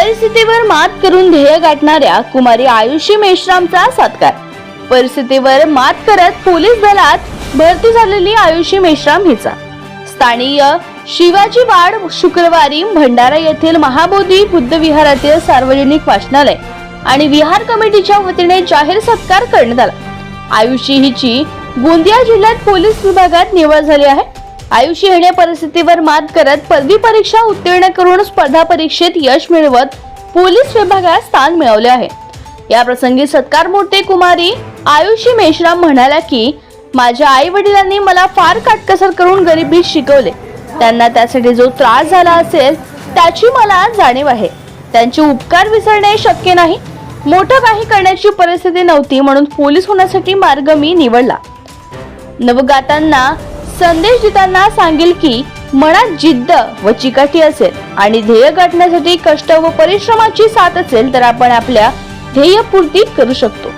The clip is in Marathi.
परिस्थितीवर मात करून ध्येय गाठणाऱ्या कुमारी आयुषी मेश्रामचा सत्कार. परिस्थितीवर मात करत पोलीस दलात भरती झालेली आयुषी मेश्राम हिचा. स्थानीय शिवाजी वाड शुक्रवारी भंडारा येथील महाबोधी बुद्ध विहारातील सार्वजनिक वाचनालय आणि विहार कमिटीच्या वतीने जाहीर सत्कार करण्यात आला. आयुषी हिची गोंदिया जिल्ह्यात पोलीस विभागात निवड झाली आहे. आयुषी येण्या परिस्थितीवर मात करत पदवी परीक्षा उत्तीर्ण करून स्पर्धा परीक्षेत यश मिळवत पोलीस विभागात स्थान मिळवले आहे. या प्रसंगी सत्कार मूर्ती कुमारी आयुषी मेश्राम म्हणाल्या की माझ्या आई वडिलांनी मला फार काटकसर करून गरिबीत शिकवले. त्यांना त्यासाठी जो त्रास झाला असेल त्याची मला जाणीव आहे. त्यांचे उपकार विसरणे शक्य नाही. मोठं काही करण्याची परिस्थिती नव्हती म्हणून पोलीस होण्यासाठी मार्ग मी निवडला. नवगातांना संदेश देताना सांगेल की मनात जिद्द व चिकाटी असेल आणि ध्येय गाठण्यासाठी कष्ट व परिश्रमाची साथ असेल तर आपण आपल्या ध्येयपूर्ती करू शकतो.